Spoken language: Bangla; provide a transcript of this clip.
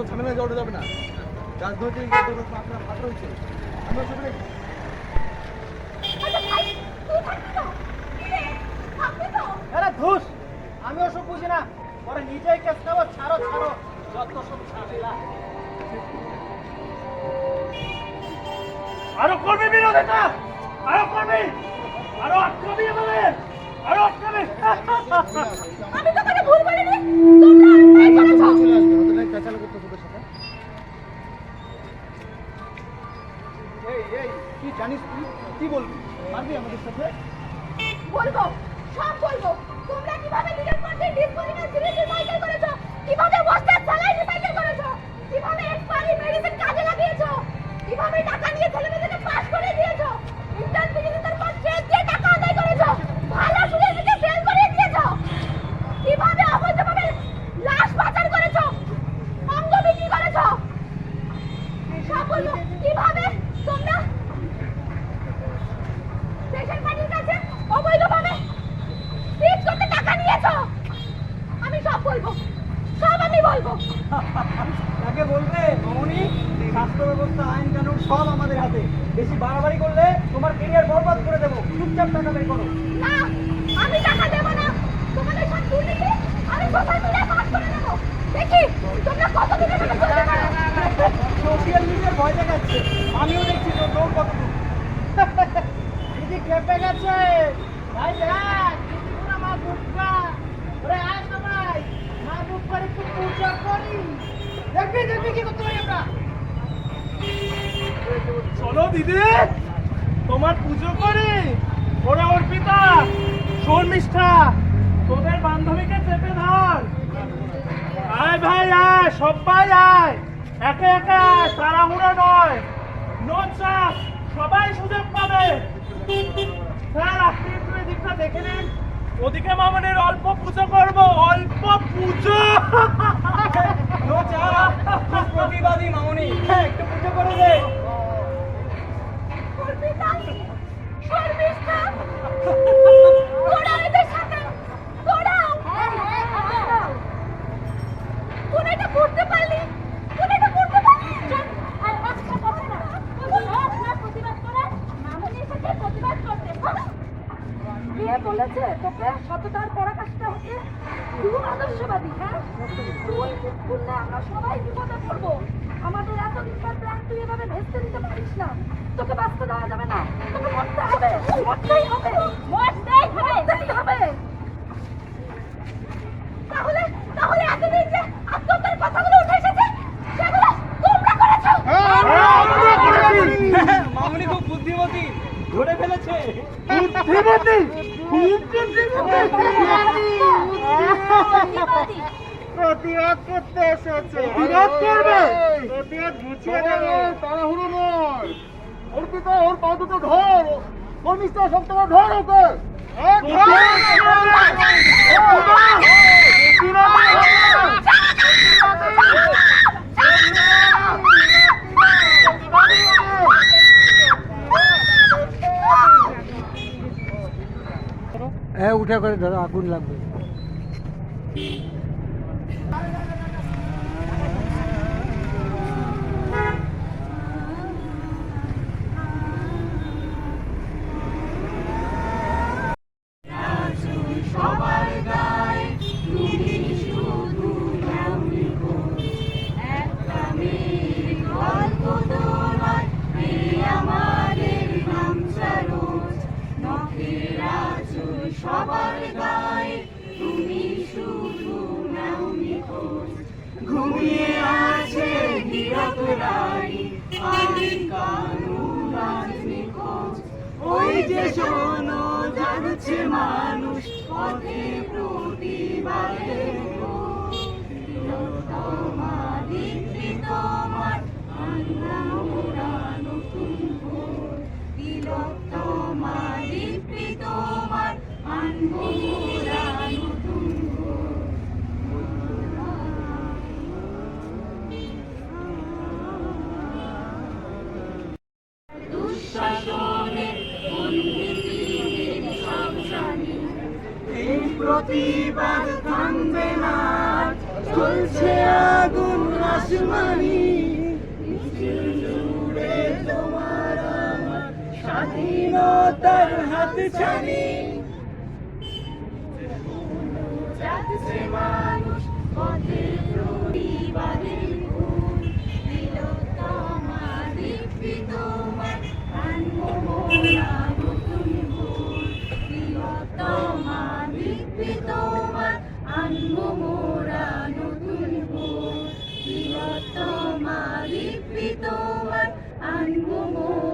ওসব ঝামেলা জড়ে যাবে না। রাজনৈতিক আপনার হাত রয়েছে আমি ওসব নেই ভাই তুই থাকবি তো কিরে থাকবি তো আরে ধুস! আমি ওসব বুঝি না। পরে নিজেই কেস খাব ছাড়ো ছাড়ো। যত সব আরও আরও আরও কি জানিস তুই? কি বলবি? মারবি আমাদের সাথে? বলব, সব বলব। তোমরা কীভাবে নিজের পক্ষে ডিসপোজিবল সিরিজের মাইকেল করেছ? কীভাবে ওয়াস্টার চালাই রিসাইকেল করেছ কীভাবে এক্সপায়ারি মেডিসিন কাজে লাগিয়েছো কীভাবে টাকা নিয়ে ছেলেমেয়েদেরকে পাস করে দিয়েছ ইন্টার্ন বিজনেসের পর ট্রেড দিয়ে টাকা আদায় করেছ ভালো স্টুডেন্টকে ফেল করে দিয়েছ কীভাবে অবৈধভাবে লাশ পাচার করেছ অঙ্গ বিক্রি করেছ সব বলব কীভাবে তোমরা দেশের পানির কাছে অবৈধভাবে সিজ করতে টাকা নিয়েছো আমি সব বলব সব আমি বলব তাকে বলবে মামনি স্বাস্থ্য ব্যবস্থা আইন কানুন সব আমাদের হাতে। বেশি বাড়াবাড়ি করলে তোমার কেরিয়ার বরবাদ করে দেবো। চুপচাপ টাকা বের করো। না আমি টাকা দেব না। তোমাদের সব দুর্নীতি আমি সোশ্যাল মিডিয়ায় পাস করে দেবো। দেখি তোমরা কতদিন এভাবে চলতে পারো? সোশ্যাল মিডিয়ার ভয় দেখাচ্ছে। আমিও দেখছি তোর দৌড় কতটুকু দিদি খেপে গেছে। ভাই দেখ দিদি পুরো মা বুটকা ওরে আয় সবাই মা বুটকার একটু পূজা করি দেখবি দেখবি কি করতে পারি আমরা চলো দিদি, তোমার পুজো করি। ওরা ওর পিতা শর্মিষ্ঠা তোদের বান্ধবীকে চেপে ধর। আয় ভাই, আয় সবাই আয়। একে একে আয়, তাড়াহুড়ো নয়। নো চাপ সবাই সুযোগ পাবে। স্যার, আপনি একটু এদিকটা দেখে নিন। ওদিকে মামনের অল্প পুজো করব, অল্প পুজো নো চা খুব প্রতিবাদী মামনি হ্যাঁ একটু পুজো করে দে অর্পিতা শর্মিষ্ঠা তোরা এদের সাথে তোরা তোরা এটা করতে পারলি তোরা এটা করতে পারলি আর আজকে করবে না তোরা প্রতিবাদ করে মামনির সাথে প্রতিবাদ করতে কে বলেছে তোকে সততার পরাকাষ্ঠা হচ্ছে তুই আদর্শবাদী হ্যাঁ? তুই করলে আমরা সবাই বিপদে পড়ব। আমাদের এতদিনকার প্ল্যান তুই এভাবে ভেস্তে দিতে পারিস না। তোকে বাঁচতে দেওয়া যাবে না। তোকে মরতে হবে। মরতেই হবে। মরতেই হবে। মরতেই হবে। তাহলে তাহলে এতদিন যে আত্মহত্যার কথাগুলো উঠে এসেছে সেগুলো তোমরা করেছ। মামনি খুব বুদ্ধিমতী। ধরে ফেলেছে। বুদ্ধিমতী। প্রতিবাদ করতে এসেছে। প্রতিবাদ করবে? প্রতিবাদ গুছিয়ে দেবে। তাড়াহুড়ো নয়। অর্পিতা ওর পা দুটো ধর। কর্মিষ্ঠা শক্ত করে ধর ওকে। উঠে করে ধরো আগুন লাগবে। শোনো জানছে মানুষ পথে প্রতিবাদে। তোমার প্রতিবাদ থামবে না। চলছে আগুন আসমানি। জুড়ে তোমার স্বাধীনতার হাত ছানি। মানুষ পথে Espiritu man ang bumuo.